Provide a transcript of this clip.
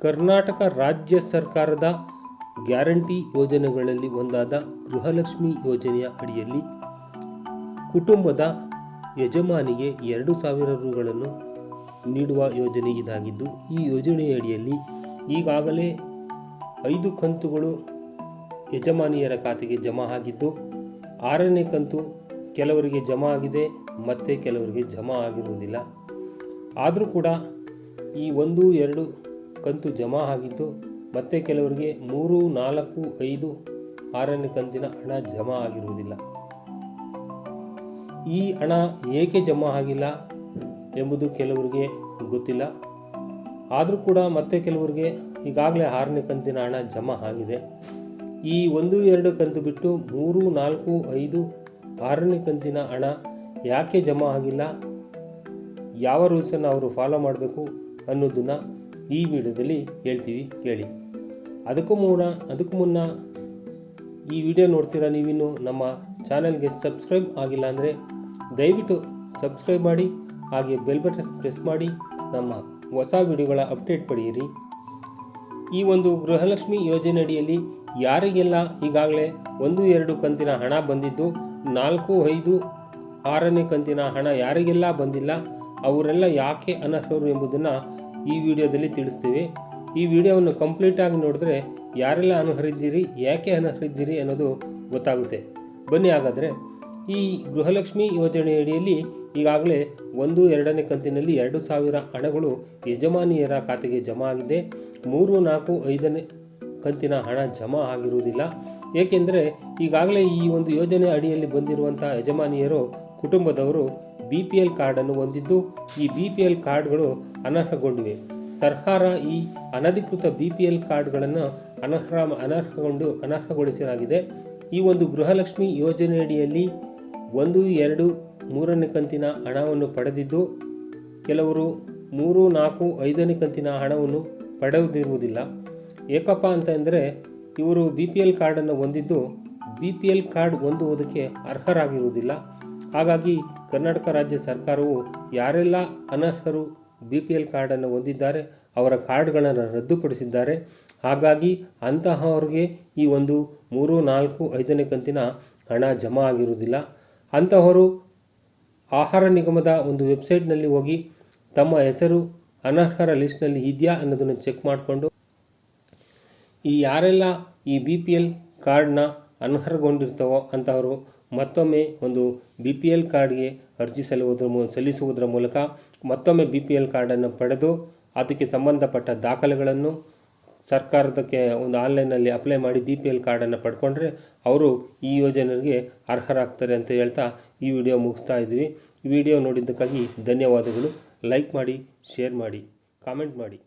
ಕರ್ನಾಟಕ ರಾಜ್ಯ ಸರ್ಕಾರದ ಗ್ಯಾರಂಟಿ ಯೋಜನೆಗಳಲ್ಲಿ ಒಂದಾದ ಗೃಹಲಕ್ಷ್ಮಿ ಯೋಜನೆಯ ಅಡಿಯಲ್ಲಿ ಕುಟುಂಬದ ಯಜಮಾನಿಗೆ ಎರಡು ಸಾವಿರ ರುಗಳನ್ನು ನೀಡುವ ಯೋಜನೆ ಇದಾಗಿದ್ದು, ಈ ಯೋಜನೆಯ ಅಡಿಯಲ್ಲಿ ಈಗಾಗಲೇ ಐದು ಕಂತುಗಳು ಯಜಮಾನಿಯರ ಖಾತೆಗೆ ಜಮಾ ಆಗಿದ್ದು, ಆರನೇ ಕಂತು ಕೆಲವರಿಗೆ ಜಮಾ ಆಗಿದೆ, ಮತ್ತು ಕೆಲವರಿಗೆ ಜಮಾ ಆಗಿರುವುದಿಲ್ಲ. ಆದರೂ ಕೂಡ ಈ ಒಂದು, ಎರಡು ಕಂತು ಜಮಾ ಆಗಿದ್ದು ಮತ್ತೆ ಕೆಲವರಿಗೆ ಮೂರು, ನಾಲ್ಕು, ಐದು, ಆರನೇ ಕಂತಿನ ಹಣ ಜಮಾ ಆಗಿರುವುದಿಲ್ಲ. ಈ ಹಣ ಏಕೆ ಜಮಾ ಆಗಿಲ್ಲ ಎಂಬುದು ಕೆಲವರಿಗೆ ಗೊತ್ತಿಲ್ಲ. ಆದರೂ ಕೂಡ ಮತ್ತೆ ಕೆಲವರಿಗೆ ಈಗಾಗಲೇ ಆರನೇ ಕಂತಿನ ಹಣ ಜಮಾ ಆಗಿದೆ. ಈ ಒಂದು, ಎರಡು ಕಂತು ಬಿಟ್ಟು ಮೂರು, ನಾಲ್ಕು, ಐದು, ಆರನೇ ಕಂತಿನ ಹಣ ಯಾಕೆ ಜಮಾ ಆಗಿಲ್ಲ? ಯಾವ ರೂಲ್ಸನ್ನು ಅವರು ಫಾಲೋ ಮಾಡಬೇಕು ಅನ್ನೋದನ್ನು ಈ ವಿಡಿಯೋದಲ್ಲಿ ಹೇಳ್ತೀವಿ ಕೇಳಿ ಅದಕ್ಕೂ ಮುನ್ನ ಅದಕ್ಕೂ ಮುನ್ನ ಈ ವಿಡಿಯೋ ನೋಡ್ತೀರಾ ನೀವಿನ್ನು ನಮ್ಮ ಚಾನಲ್ಗೆ ಸಬ್ಸ್ಕ್ರೈಬ್ ಆಗಿಲ್ಲ ಅಂದರೆ ದಯವಿಟ್ಟು ಸಬ್ಸ್ಕ್ರೈಬ್ ಮಾಡಿ, ಹಾಗೆ ಬೆಲ್ ಬಟನ್ ಪ್ರೆಸ್ ಮಾಡಿ, ನಮ್ಮ ಹೊಸ ವಿಡಿಯೋಗಳ ಅಪ್ಡೇಟ್ ಪಡೆಯಿರಿ. ಈ ಒಂದು ಗೃಹಲಕ್ಷ್ಮಿ ಯೋಜನೆ ಅಡಿಯಲ್ಲಿ ಯಾರಿಗೆಲ್ಲ ಈಗಾಗಲೇ ಒಂದು, ಎರಡು ಕಂತಿನ ಹಣ ಬಂದಿದ್ದು, ನಾಲ್ಕು, ಐದು, ಆರನೇ ಕಂತಿನ ಹಣ ಯಾರಿಗೆಲ್ಲ ಬಂದಿಲ್ಲ, ಅವರೆಲ್ಲ ಯಾಕೆ ಅನರ್ಹರು ಎಂಬುದನ್ನು ಈ ವಿಡಿಯೋದಲ್ಲಿ ತಿಳಿಸ್ತೀವಿ. ಈ ವಿಡಿಯೋವನ್ನು ಕಂಪ್ಲೀಟಾಗಿ ನೋಡಿದ್ರೆ ಯಾರೆಲ್ಲ ಅನುಹರಿದ್ದೀರಿ, ಯಾಕೆ ಅನುಹರಿದ್ದೀರಿ ಅನ್ನೋದು ಗೊತ್ತಾಗುತ್ತೆ. ಬನ್ನಿ ಹಾಗಾದರೆ, ಈ ಗೃಹಲಕ್ಷ್ಮಿ ಯೋಜನೆಯಡಿಯಲ್ಲಿ ಈಗಾಗಲೇ ಒಂದು, ಎರಡನೇ ಕಂತಿನಲ್ಲಿ ಎರಡು ಸಾವಿರ ಹಣಗಳು ಯಜಮಾನಿಯರ ಖಾತೆಗೆ ಜಮಾ ಆಗಿದೆ. ಮೂರು, ನಾಲ್ಕು, ಐದನೇ ಕಂತಿನ ಹಣ ಜಮಾ ಆಗಿರುವುದಿಲ್ಲ. ಏಕೆಂದರೆ, ಈಗಾಗಲೇ ಈ ಒಂದು ಯೋಜನೆ ಅಡಿಯಲ್ಲಿ ಬಂದಿರುವಂಥ ಯಜಮಾನಿಯರು, ಕುಟುಂಬದವರು ಬಿ ಪಿ ಎಲ್ ಕಾರ್ಡನ್ನು ಹೊಂದಿದ್ದು, ಈ ಬಿ ಪಿ ಎಲ್ ಕಾರ್ಡ್ಗಳು ಅನರ್ಹಗೊಂಡಿವೆ. ಸರ್ಕಾರ ಈ ಅನಧಿಕೃತ ಬಿ ಪಿ ಎಲ್ ಕಾರ್ಡ್ಗಳನ್ನು ಅನರ್ಹ, ಅನರ್ಹಗೊಂಡು, ಅನರ್ಹಗೊಳಿಸಲಾಗಿದೆ. ಈ ಒಂದು ಗೃಹಲಕ್ಷ್ಮಿ ಯೋಜನೆಯಡಿಯಲ್ಲಿ ಒಂದು, ಎರಡು, ಮೂರನೇ ಕಂತಿನ ಹಣವನ್ನು ಪಡೆದಿದ್ದು, ಕೆಲವರು ಮೂರು, ನಾಲ್ಕು, ಐದನೇ ಕಂತಿನ ಹಣವನ್ನು ಪಡೆದಿರುವುದಿಲ್ಲ. ಏಕಪ್ಪ ಅಂತ ಅಂದರೆ ಇವರು ಬಿ ಪಿ ಎಲ್ ಕಾರ್ಡನ್ನು ಹೊಂದಿದ್ದು ಬಿ ಪಿ ಎಲ್ ಕಾರ್ಡ್ ಹೊಂದುವುದಕ್ಕೆ ಅರ್ಹರಾಗಿರುವುದಿಲ್ಲ. ಹಾಗಾಗಿ ಕರ್ನಾಟಕ ರಾಜ್ಯ ಸರ್ಕಾರವು ಯಾರೆಲ್ಲ ಅನರ್ಹರು ಬಿ ಪಿ ಎಲ್ ಕಾರ್ಡನ್ನು ಹೊಂದಿದ್ದಾರೆ, ಅವರ ಕಾರ್ಡ್ಗಳನ್ನು ರದ್ದುಪಡಿಸಿದ್ದಾರೆ. ಹಾಗಾಗಿ ಅಂತಹವ್ರಿಗೆ ಈ ಒಂದು ಮೂರು, ನಾಲ್ಕು, ಐದನೇ ಕಂತಿನ ಹಣ ಜಮಾ ಆಗಿರುವುದಿಲ್ಲ. ಅಂತಹವರು ಆಹಾರ ನಿಗಮದ ಒಂದು ವೆಬ್ಸೈಟ್ನಲ್ಲಿ ಹೋಗಿ ತಮ್ಮ ಹೆಸರು, ಅನರ್ಹರ ಲಿಸ್ಟ್ನಲ್ಲಿ ಇದೆಯಾ ಅನ್ನೋದನ್ನು ಚೆಕ್ ಮಾಡಿಕೊಂಡು ಈ ಯಾರೆಲ್ಲ ಈ ಬಿ ಪಿ ಎಲ್ ಕಾರ್ಡ್ನ ಅನರ್ಹಗೊಂಡಿರ್ತಾವೋ ಅಂತಹವರು ಮತ್ತೊಮ್ಮೆ ಒಂದು ಬಿ ಪಿ ಎಲ್ ಕಾರ್ಡ್ಗೆ ಅರ್ಜಿ ಸಲ್ಲುವುದರ ಮೂ, ಸಲ್ಲಿಸುವುದರ ಮೂಲಕ ಮತ್ತೊಮ್ಮೆ ಬಿ ಪಿ ಎಲ್ ಕಾರ್ಡನ್ನು ಪಡೆದು ಅದಕ್ಕೆ ಸಂಬಂಧಪಟ್ಟ ದಾಖಲೆಗಳನ್ನು ಸರ್ಕಾರದಕ್ಕೆ ಒಂದು ಆನ್ಲೈನಲ್ಲಿ ಅಪ್ಲೈ ಮಾಡಿ ಬಿ ಪಿ ಎಲ್ ಕಾರ್ಡನ್ನು ಪಡ್ಕೊಂಡ್ರೆ ಅವರು ಈ ಯೋಜನೆಗೆ ಅರ್ಹರಾಗ್ತಾರೆ ಅಂತ ಹೇಳ್ತಾ ಈ ವಿಡಿಯೋ ಮುಗಿಸ್ತಾ ಇದ್ವಿ. ವಿಡಿಯೋ ನೋಡಿದ್ದಕ್ಕಾಗಿ ಧನ್ಯವಾದಗಳು. ಲೈಕ್ ಮಾಡಿ, ಶೇರ್ ಮಾಡಿ, ಕಾಮೆಂಟ್ ಮಾಡಿ.